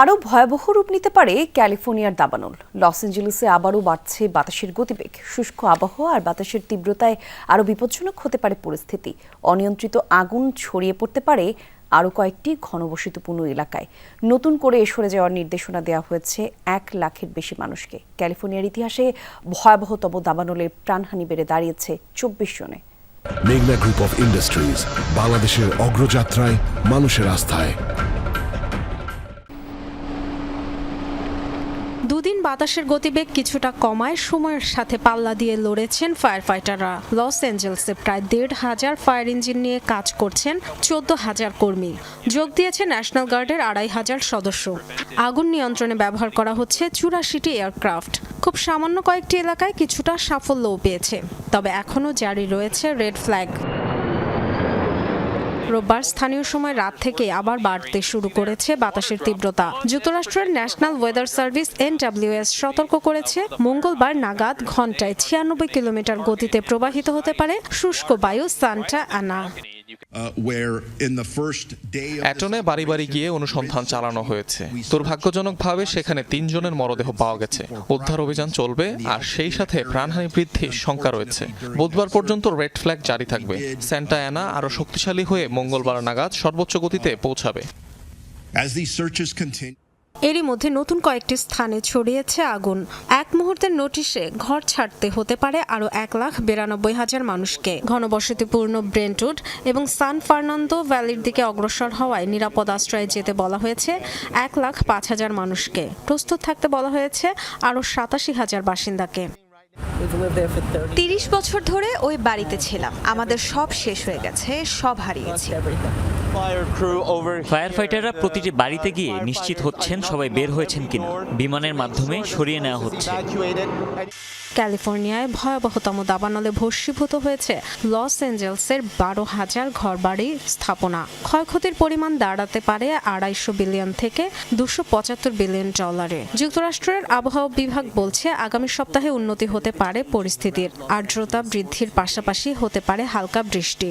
আরও ভয়াবহ রূপ নিতে পারে ক্যালিফোর্নিয়ার দাবানল। লস অ্যাঞ্জেলেসে আবারও বাড়ছে বাতাসের গতিবেগ। শুষ্ক আবহাওয়া আর বাতাসের তীব্রতায় আরও বিপজ্জনক হতে পারে পরিস্থিতি। অনিয়ন্ত্রিত আগুন ছড়িয়ে পড়তে পারে আরও কয়েকটি ঘনবসতিপূর্ণ এলাকায়। নতুন করে সরে যাওয়ার নির্দেশনা দেওয়া হয়েছে এক লাখের বেশি মানুষকে। ক্যালিফোর্নিয়ার ইতিহাসে ভয়াবহতম দাবানলের প্রাণহানি বেড়ে দাঁড়িয়েছে চব্বিশ জনে। মেঘনা গ্রুপ অফ ইন্ডাস্ট্রিজ, বাংলাদেশের অগ্রযাত্রায় মানুষের আস্থায়। দুদিন বাতাসের গতিবেগ কিছুটা কমায়, সময়ের সাথে পাল্লা দিয়ে লড়েছেন ফায়ার ফাইটাররা লস অ্যাঞ্জেলসে প্রায় দেড় হাজার ফায়ার ইঞ্জিন নিয়ে কাজ করছেন চোদ্দ হাজার কর্মী। যোগ দিয়েছে ন্যাশনাল গার্ডের আড়াই হাজার সদস্য। আগুন নিয়ন্ত্রণে ব্যবহার করা হচ্ছে চুরাশিটি এয়ারক্রাফট খুব সামান্য কয়েকটি এলাকায় কিছুটা সাফল্যও পেয়েছে। তবে এখনও জারি রয়েছে রেড ফ্ল্যাগ রোববার স্থানীয় সময় রাত থেকে আবার বাড়তে শুরু করেছে বাতাসের তীব্রতা। যুক্তরাষ্ট্রের ন্যাশনাল ওয়েদার সার্ভিস এনডাব্লিউএস সতর্ক করেছে, মঙ্গলবার নাগাদ ঘন্টায় ছিয়ানব্বই কিলোমিটার গতিতে প্রবাহিত হতে পারে শুষ্ক বায়ু সান্টা আনা। Where in the first day অ্যাটনে বাড়ি বাড়ি গিয়ে অনুসন্ধান চালানো হয়েছে। দুর্ভাগ্যজনকভাবে সেখানে তিনজনের মরদেহ পাওয়া গেছে। উদ্ধার অভিযান চলবে আর সেই সাথে প্রাণহানি বৃদ্ধির শঙ্কা রয়েছে। বুধবার পর্যন্ত রেড ফ্ল্যাগ জারি থাকবে। স্যান্টা অ্যানা আরও শক্তিশালী হয়ে মঙ্গলবার নাগাদ সর্বোচ্চ গতিতে পৌঁছাবে। as these searches continue. এরই মধ্যে নতুন কয়েকটি স্থানে ছড়িয়েছে আগুন। এক মুহূর্তের নোটিশে ঘর ছাড়তে হতে পারে আরও এক লাখ বিরানব্বই হাজার মানুষকে। ঘনবসতিপূর্ণ ব্রেন্টউড এবং সান ফার্নান্দো ভ্যালির দিকে অগ্রসর হওয়ায় নিরাপদ আশ্রয়ে যেতে বলা হয়েছে এক লাখ পাঁচ হাজার মানুষকে। প্রস্তুত থাকতে বলা হয়েছে আরও সাতাশি হাজার বাসিন্দাকে। তিরিশ বছর ধরে ওই বাড়িতে ছিলাম। আমাদের সব শেষ হয়ে গেছে, সব হারিয়েছি। ফায়ার ফাইটাররা প্রতিটি বাড়িতে গিয়ে নিশ্চিত হচ্ছেন সবাই বের হয়েছেন কিনা। বিমানের মাধ্যমে সরিয়ে নেওয়া হচ্ছে। ক্যালিফোর্নিয়ায় ভয়াবহতম দাবানলে ভস্মীভূত হয়েছে লস অ্যাঞ্জেলসের বারো হাজার ঘরবাড়ি স্থাপনা। ক্ষয়ক্ষতির পরিমাণ দাঁড়াতে পারে আড়াইশো বিলিয়ন থেকে দুশো পঁচাত্তর বিলিয়ন ডলারে। যুক্তরাষ্ট্রের আবহাওয়া বিভাগ বলছে আগামী সপ্তাহে উন্নতি হতে পারে পরিস্থিতির। আর্দ্রতা বৃদ্ধির পাশাপাশি হতে পারে হালকা বৃষ্টি।